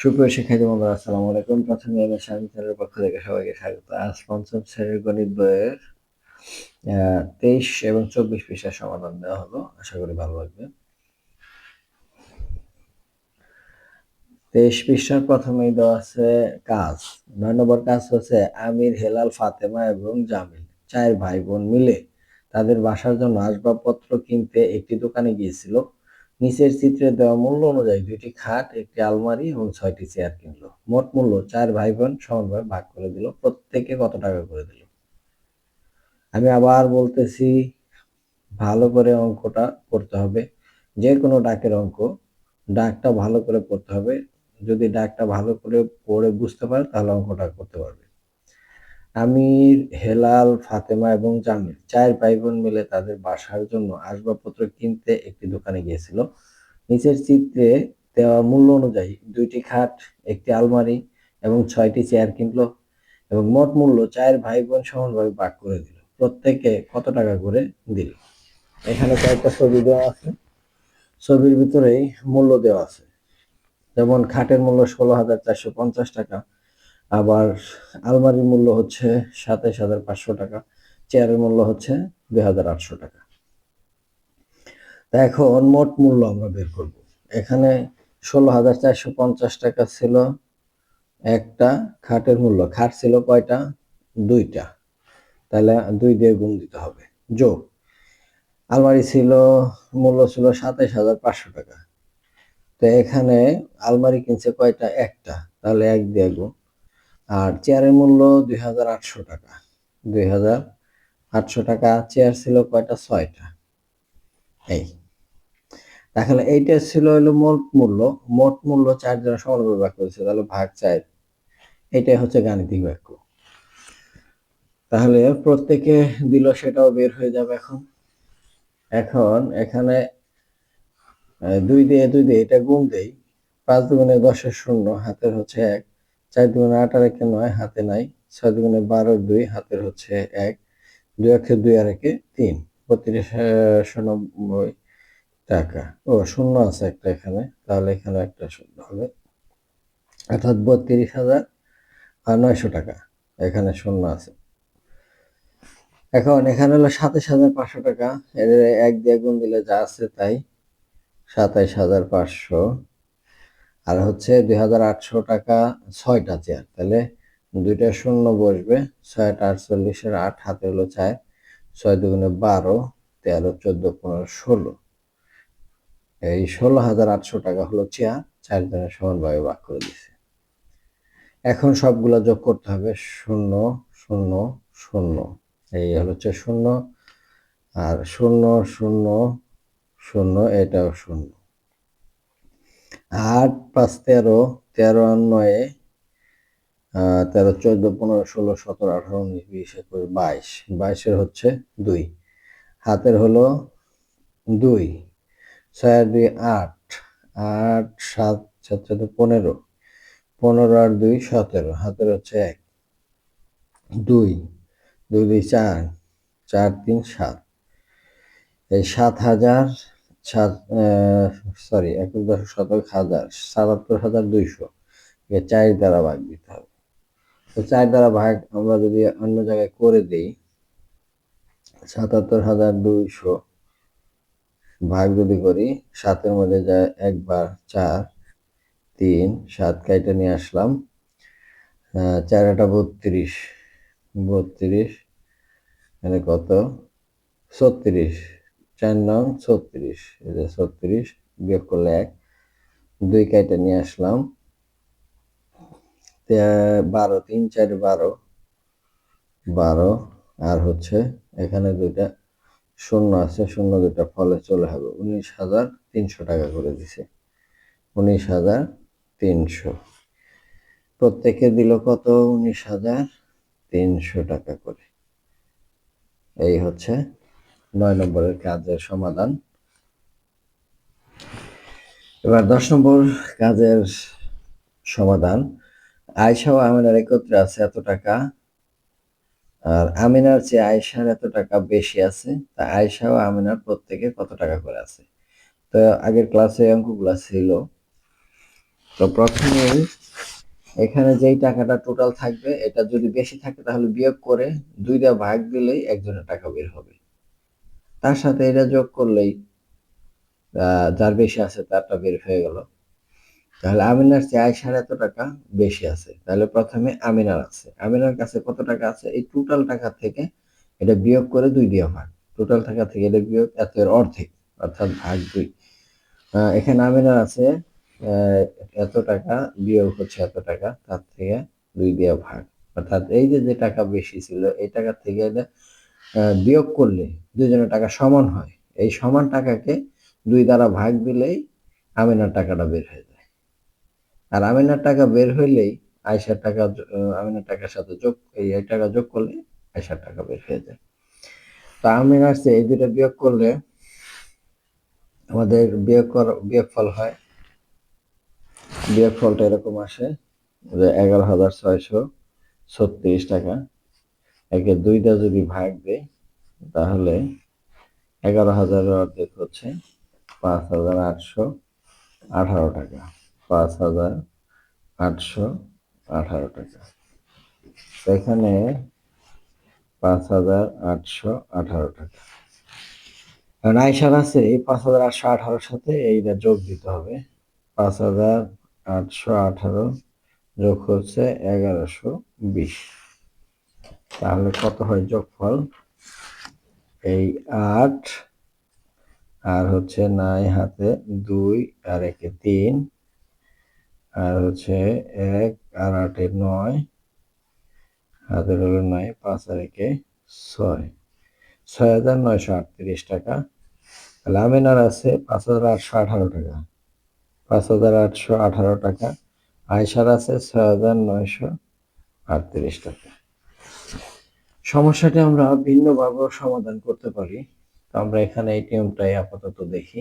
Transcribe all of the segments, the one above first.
সুপ্রিয় শিক্ষার্থী বন্ধুরা, আসসালামু আলাইকুম। প্রথমে আমি স্বামী চ্যানেলের পক্ষ থেকে সবাইকে স্বাগত। আজ পঞ্চম শ্রেণির গণিত বইয়ের তেইশ এবং চব্বিশ সমাধান দেওয়া হলো। আশা করি ভালো লাগবে। তেইশ পৃষ্ঠার প্রথমেই দেওয়া আছে কাজ। নয় নম্বর কাজ হচ্ছে আমির, হেলাল, ফাতেমা এবং জামিল, চার ভাই বোন মিলে তাদের বাসার জন্য আসবাবপত্র কিনতে একটি দোকানে গিয়েছিল। নিচের চিত্রে দেওয়া মূল্য অনুযায়ী দুইটি খাট, একটি আলমারি এবং ছয়টি চেয়ার কিনলো। মোট মূল্য চার ভাই বোন সমানভাবে ভাগ করে দিল, প্রত্যেকে কত টাকা করে দিল? আমি আবার বলতেছি, ভালো করে অঙ্কটা করতে হবে। যে কোনো ডাকের অঙ্ক, ডাকটা ভালো করে পড়তে হবে। যদি ডাকটা ভালো করে পড়ে বুঝতে পারে, তাহলে অঙ্কটা করতে পারবে। আমির, হেলাল, ফাতেমা এবং জামিল চার ভাই বোন মিলে তাদের বাসার জন্য আসবাবপত্র কিনতে একটি দোকানে গিয়েছিল। নিচের চিত্রে দেওয়া মূল্য অনুযায়ী দুইটি খাট, একটি আলমারি এবং ছয়টি চেয়ার কিনলো এবং মোট মূল্য চায়ের ভাই বোন সমানভাবে ভাগ করে দিল। প্রত্যেকে কত টাকা করে দিল? এখানে কয়েকটা ছবি দেওয়া আছে। ছবির ভিতরেই মূল্য দেওয়া আছে। যেমন খাটের মূল্য ষোলো হাজার চারশো পঞ্চাশ টাকা আবার আলমারির মূল্য হচ্ছে সাতাইশ হাজার পাঁচশো টাকা, চেয়ারের মূল্য হচ্ছে দুই হাজার আটশো টাকা। তা এখন মোট মূল্য আমরা বের করব। এখানে ষোলো হাজার চারশো পঞ্চাশ টাকা ছিল একটা খাটের মূল্য। খাট ছিল কয়টা? দুইটা। তাহলে দুই দিয়ে গুণ দিতে হবে। যোগ। আলমারি ছিল, মূল্য ছিল সাতাইশ হাজার পাঁচশো টাকা। তো এখানে আলমারি কিনছে কয়টা? একটা। তাহলে এক দিয়ে গুণ। আর চেয়ারের মূল্য দুই হাজার আটশো টাকা। দুই হাজার আটশো টাকা, চেয়ার ছিল কয়টা? ছয়টা। এই। তাহলে এইটা ছিল হলো মোট মূল্য। মোট মূল্য চার জনের সমানভাবে বাক্য করেছে, তাহলে ভাগ চার। এটাই হচ্ছে গাণিতিক বাক্য। তাহলে প্রত্যেকে দিল, সেটাও বের হয়ে যাবে এখন। এখন এখানে দুই দিয়ে দুই দিয়ে এটা গুণ দেই। পাঁচ দুগুণে দশের শূন্য, হাতের হচ্ছে এক। চার দুগুণে আট আর একে নয়, হাতে নাই। ছয় দুগুণে বারো দুই, হাতের হচ্ছে এক। দুই একে দুই আর একে তিন। বত্রিশ নব্বই টাকা। ও, শূন্য আছে একটা এখানে। তাহলে এখানে একটা শূন্য হবে। অর্থাৎ বত্রিশ হাজার আর নয়শো টাকা। এখানে শূন্য আছে। এখন এখানে হলো সাতাশ হাজার পাঁচশো টাকা। এর এক দিয়ে গুণ দিলে যা আছে তাই সাতাইশ হাজার পাঁচশো। আর হচ্ছে দুই হাজার আটশো টাকা ছয়টা চেয়ার তাহলে দুইটা শূন্য বসবে, ছয়টা আটচল্লিশের আট, হাতে হলো চার, ছয় দুগুণে বারো, তেরো, চোদ্দ, পনেরো, ষোলো। এই ষোলো হাজার আটশো টাকা হলো চেয়ার চারজনের সমানভাবে ভাগ করে দিছে। এখন সবগুলা যোগ করতে হবে শূন্য শূন্য শূন্য। এই হচ্ছে শূন্য, আর শূন্য শূন্য শূন্য, এটাও শূন্য। আট পাঁচ তেরো তেরো নয়ে তেরো চোদ্দ, পনেরো ষোলো, সতেরো, আঠারো, উনিশ, বিশ, একুশ, বাইশ। বাইশের হচ্ছে দুই। হাতের হলো দুই। ছয় দুই আট। আট, সাত সাত সাত, পনেরো। পনেরো আর দুই সতেরো। হাতের হচ্ছে এক। দুই। দুই দুই, চার। চার, তিন, সাত। এই সাত হাজার সাত সরি, একুশ দশ শতক হাজার, সাতাত্তর হাজার দুইশো। চার দ্বারা ভাগ দিতে হবে। তো চার দ্বারা ভাগ আমরা যদি অন্য জায়গায় করে দিই, সাতাত্তর হাজার দুইশো ভাগ যদি করি, সাতের মধ্যে যায় একবার চার, তিন, সাত কাইটা নিয়ে আসলাম চার একটা বত্রিশ বত্রিশ এখানে কত? ছত্রিশ। চার নং ছত্রিশ, এই যে ছত্রিশ, বিয়োগ করলে এক। দুই কাইটা নিয়ে আসলাম। বারো, তিন, চার, বারো। বারো, আর হচ্ছে এখানে দুইটা শূন্য আছে, শূন্য দুইটা ফলে চলে হবে। উনিশ হাজার তিনশো টাকা করে দিছে। উনিশ হাজার তিনশো। প্রত্যেকে দিল কত? উনিশ হাজার তিনশো টাকা করে। এই হচ্ছে নয় নম্বরের কাজের সমাধান। এবার দশ নম্বর কাজের সমাধান। আয়সা ও আমিনার একত্রে আছে এত টাকা, আর আমিনার চেয়ে আয়সার এত টাকা বেশি আছে, তা আয়সা ও আমিনার প্রত্যেকে কত টাকা করে আছে? তো আগের ক্লাসে অঙ্কগুলো ছিল। তো প্রথমে এখানে যেই টাকাটা টোটাল থাকবে, এটা যদি বেশি থাকে তাহলে বিয়োগ করে দুইটা ভাগ দিলেই একজনের টাকা বের হবে। তার সাথে এটা যোগ করলেই যার বেশি আছে তারটা বের হয়ে গেল। তাহলে আমিনার চেয়ে আয়সার এত টাকা বেশি আছে। তাহলে প্রথমে আমিনার আছে। আমিনার কাছে কত টাকা আছে? এই টোটাল টাকা থেকে এটা বিয়োগ করে দুই দিয়ে ভাগ। টোটাল টাকা থেকে এটা বিয়োগ এত এর অর্ধেক, অর্থাৎ ভাগ দুই। এখানে আমিনার আছে এত টাকা, বিয়োগ হচ্ছে এত টাকা, তার থেকে দুই দিয়ে ভাগ। অর্থাৎ এই যে যে টাকা বেশি ছিল, এই টাকা থেকে এটা বিয়োগ করলে দুজনের টাকা সমান হয়। এই সমান টাকাকে দুই দ্বারা ভাগ দিলেই আমিনার টাকাটা বের হয়ে যায়। আর আমিনার টাকা বের হইলেই আয়সার টাকা আমিনার টাকার সাথে যোগ, এই টাকা যোগ করলে আয়সার টাকা বের হয়ে যায়। তা আমিনার চেয়ে এই দুটা বিয়োগ করলে আমাদের বিয়োগ কর, বিয়োগ ফল হয়। বিয়োগ ফলটা এরকম আসে যে এগারো হাজার ছয়শো ছত্রিশ টাকা। একে দুইটা যদি ভাগ দেয় তাহলে এগারো হাজারের অর্ধেক হচ্ছে পাঁচ হাজার আটশো আঠারো টাকা। পাঁচ হাজার আটশো আঠারো টাকা। এখানে পাঁচ হাজার আটশো আঠারো টাকা। কারণ আয়সার আছে, এই পাঁচ হাজার আটশো আঠারোর সাথে এইটা যোগ দিতে হবে। পাঁচ হাজার আটশো আঠারো যোগ হচ্ছে এগারোশো বিশ। তাহলে কত হয় যোগফল? এই আট, আর হচ্ছে নাই হাতে দুই, আর একে তিন, আর হচ্ছে এক, আর আটে নয়, হাতে হলো নয়, পাঁচ, আর একে ছয়। ছয় হাজার নয়শো আটত্রিশ টাকা। তাহলে আমিনার আছে পাঁচ হাজার আটশো আঠারো টাকা। পাঁচ হাজার আটশো আঠারো টাকা। আয়সার আছে ছয় হাজার নয়শো আটত্রিশ টাকা। সমস্যাটি আমরা ভিন্নভাবেও সমাধান করতে পারি। তো আমরা এখানে এই নিয়মটাই আপাতত দেখি।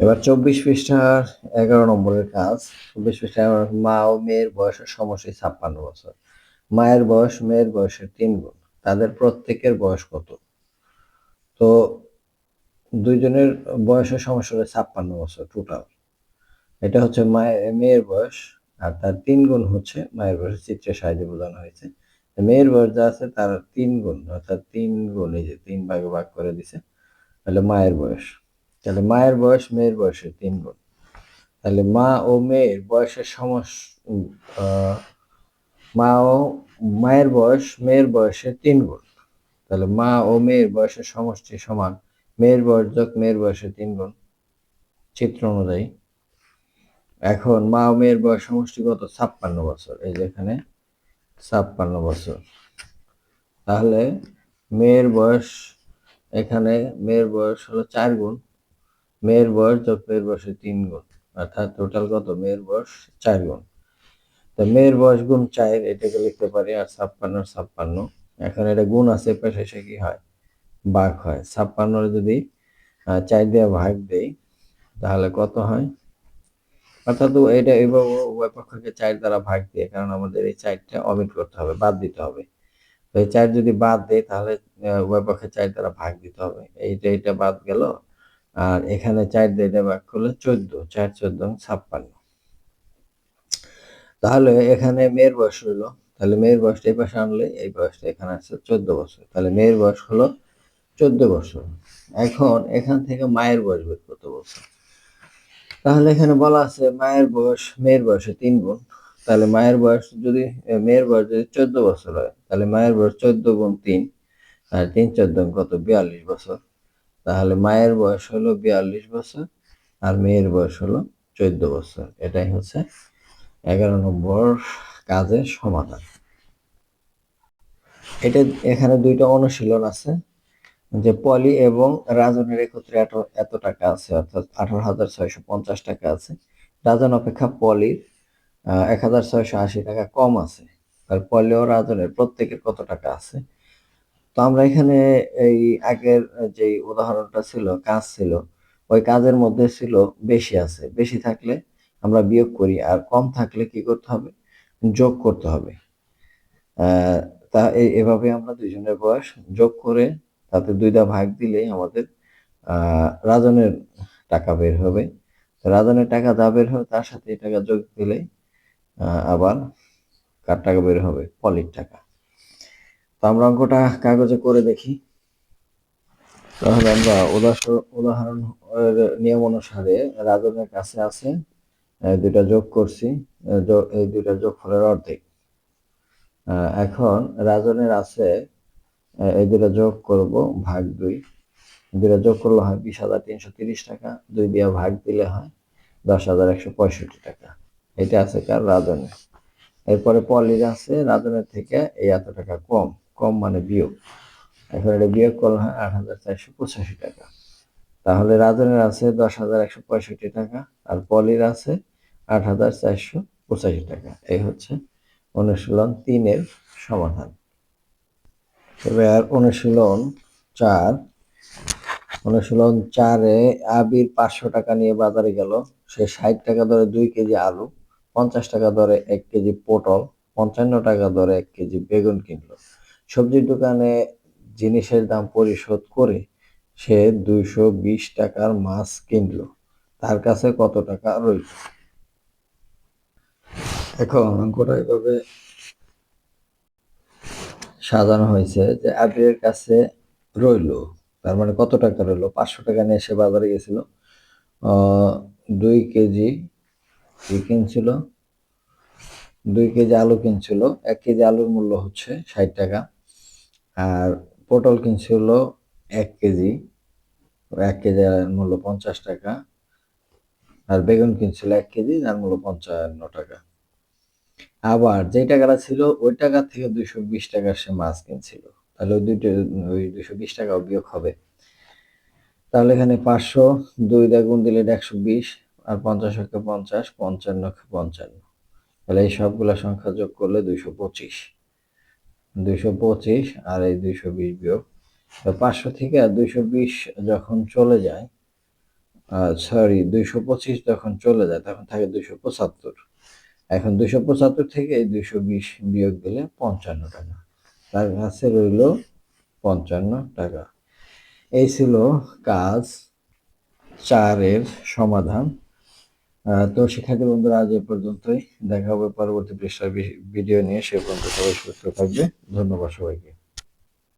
এবার চব্বিশ পৃষ্ঠার এগারো নম্বরের কাজ। চব্বিশ পৃষ্ঠা মা ও মেয়ের বয়সের সমষ্টি ছাপ্পান্ন বছর। মায়ের বয়স, মেয়ের বয়সের তিন গুণ। তাদের প্রত্যেকের বয়স কত? তো দুইজনের বয়সের সমস্যা ছাপ্পান্ন বছর টোটাল এটা হচ্ছে মায়ের, মেয়ের বয়স, আর তার তিন গুণ হচ্ছে মায়ের বয়সের চিত্রের সাহায্যে বোঝানো হয়েছে। মেয়ের বয়স যা আছে তার তিন গুণ, অর্থাৎ তিন গুণ, এই যে তিন ভাগে ভাগ করে দিছে, তাহলে মায়ের বয়স। তাহলে মায়ের বয়স, মেয়ের বয়সের তিন গুণ। তাহলে মা ও মেয়ের বয়সের সমস মা ও মায়ের বয়স, মেয়ের বয়সের তিন গুণ। তাহলে মা ও মেয়ের বয়সের সমষ্টি সমান, মেয়ের বয়স যোগ মেয়ের বয়সের তিন গুণ। চিত্র অনুযায়ী। এখন মা ও মেয়ের বয়স সমষ্টি কত ছাপ্পান্ন বছর, এই যে এখানে ছাপ্পান্ন বছর। তাহলে মেয়ের বয়স এখানে মেয়ের বয়স হলো চার গুণ, মেয়ের বয়স যোগ মেয়ের বয়সের তিন গুণ, অর্থাৎ টোটাল কত? মেয়ের বয়স চার গুণ। তো মেয়ের বয়স গুণ চার, এটাকে লিখতে পারি আর ছাপ্পান্ন ছাপ্পান্ন। এখন এটা গুণ আছে, পাশে কি হয়? ভাগ হয়। ছাপ্পান্নর যদি চার দিয়ে ভাগ দেই, তাহলে কত হয়? অর্থাৎ এটা এইভাবে উভয় পক্ষকে চার দ্বারা ভাগ দিয়ে, কারণ আমাদের এই চারটা অমিট করতে হবে, বাদ দিতে হবে। তো এই চার যদি বাদ দেয়, তাহলে উভয় পক্ষে চার দ্বারা ভাগ দিতে হবে। এইটা এটা বাদ গেল, আর এখানে চার দিয়ে এটা ভাগ করলে চোদ্দ, চার, চোদ্দ ছাপ্পান্ন। তাহলে এখানে মেয়ের বয়স হলো, তাহলে মেয়ের বয়সটা এই পাশে আনলে, এই বয়সটা এখানে আসছে চোদ্দ বছর। তাহলে মেয়ের বয়স হলো চোদ্দ বছর। এখন এখান থেকে মায়ের বয়স বের কত বছর তাহলে এখানে বলা আছে মায়ের বয়স, মেয়ের বয়সে তিন গুণ তাহলে মায়ের বয়স যদি মেয়ের বয়স যদি চোদ্দ বছর হয়, তাহলে মায়ের বয়স চোদ্দ গুণ তিন, আর তিন চোদ্দ কত? বিয়াল্লিশ বছর। তাহলে মায়ের বয়স হলো বিয়াল্লিশ বছর, আর মেয়ের বয়স হলো চোদ্দ বছর। এটাই হচ্ছে এগারো নম্বর কাজের সমাধান। এটা এখানে দুইটা অনুশীলন আছে। যে পলি এবং রাজনের একত্রে এত টাকা আছে, অর্থাৎ আঠারো হাজার ছয়শো পঞ্চাশ টাকা আছে। রাজন অপেক্ষা পলির এক হাজার ছয়শো আশি টাকা কম আছে, আর পলি ও রাজনের প্রত্যেকের কত টাকা আছে? তো আমরা এখানে এই আগের যে উদাহরণটা ছিল, কাজ ছিল, ওই কাজের মধ্যে ছিল বেশি আছে। বেশি থাকলে আমরা বিয়োগ করি, আর কম থাকলে কি করতে হবে? যোগ করতে হবে। তা এভাবে আমরা দুইজনের বয়স যোগ করে তাতে দুইটা ভাগ দিলেই আমাদের রাজনের টাকা বের হবে। রাজনের টাকা যা বের হবে তার সাথে এই টাকা যোগ দিলেই আবার কার টাকা বের হবে? পলির টাকা। তো আমরা অঙ্কটা কাগজে করে দেখি। তাহলে আমরা উদাহরণ নিয়ম অনুসারে রাজনের কাছে আছে দুইটা যোগ করছি এই যোগ- দুইটা যোগফলের অর্ধেক। এখন রাজনের আছে এই দুইটা যোগ করব ভাগ দুই। দুইটা যোগ করলে হয় বিশ হাজার তিনশো তিরিশ টাকা, দুই দিয়ে ভাগ দিলে হয় দশ হাজার একশো পঁয়ষট্টি টাকা। এটা আছে কার? রাজনের। এরপরে পলির আছে, রাজনের থেকে এই এত টাকা কম কম মানে বিয়োগ। এখন এটা বিয়োগ করলে হয় আট হাজার চারশো পঁচাশি টাকা। তাহলে রাজনের আছে দশ হাজার একশো পঁয়ষট্টি টাকা আর পলির আছে আট হাজার চারশো পঁচাশি টাকা। এই হচ্ছে অনুশীলন তিনের সমাধান। এবার অনুশীলন চার। অনুশীলন চারে আবির পাঁচশো টাকা নিয়ে বাজারে গেল। সে ষাট টাকা দরে দুই কেজি আলু, পঞ্চাশ টাকা দরে এক কেজি পটল, পঞ্চান্ন টাকা দরে এক কেজি বেগুন কিনলো। সবজির দোকানে জিনিসের দাম পরিশোধ করে সে দুইশো বিশ টাকার মাছ কিনলো। তার কাছে কত টাকা রইল? এখন অঙ্কটা এভাবে সাজানো হয়েছে যে আবিরের কাছে রইল। তার মানে কত টাকা রইল? পাঁচশো টাকা নিয়ে সে বাজারে গেছিল। দুই কেজি কি কিনছিল? দুই কেজি আলু কিনছিল। এক কেজি আলুর মূল্য হচ্ছে ষাট টাকা। আর পটল কিনছিল এক কেজি। এক কেজি মূল্য পঞ্চাশ টাকা। আর বেগুন কিনছিল এক কেজি, যার মূল্য পঞ্চান্ন টাকা। আবার যে টাকাটা ছিল, ওই টাকা থেকে দুইশো বিশ টাকার সে মাছ কিনছিল। তাহলে ওই দুইটা, ওই দুইশো বিশ টাকাও বিয়োগ হবে। তাহলে এখানে পাঁচশো, দুই দিয়ে গুণ দিলে একশো বিশ, আর পঞ্চাশ একে পঞ্চাশ, পঞ্চান্ন পঞ্চান্ন। তাহলে এই সবগুলা সংখ্যা যোগ করলে দুইশো পঁচিশ। দুইশো পঁচিশ আর এই দুইশো বিশ বিয়োগ। পাঁচশো থেকে আর দুইশো বিশ যখন চলে যায় সরি দুইশো পঁচিশ যখন চলে যায়, তখন থাকে দুইশো পঁচাত্তর। এখন দুশো পঁচাত্তর থেকে এই দুইশো বিশ বিয়োগ দিলে পঞ্চান্ন টাকা। তার কাছে রইল পঞ্চান্ন টাকা। এই ছিল কাজ চারের সমাধান। তো শিক্ষার্থী বন্ধুরা, আজ এ পর্যন্তই। দেখা হবে পরবর্তী পৃষ্ঠার ভিডিও নিয়ে। সে পর্যন্ত সবাই সুস্থ থাকবে। ধন্যবাদ সবাইকে।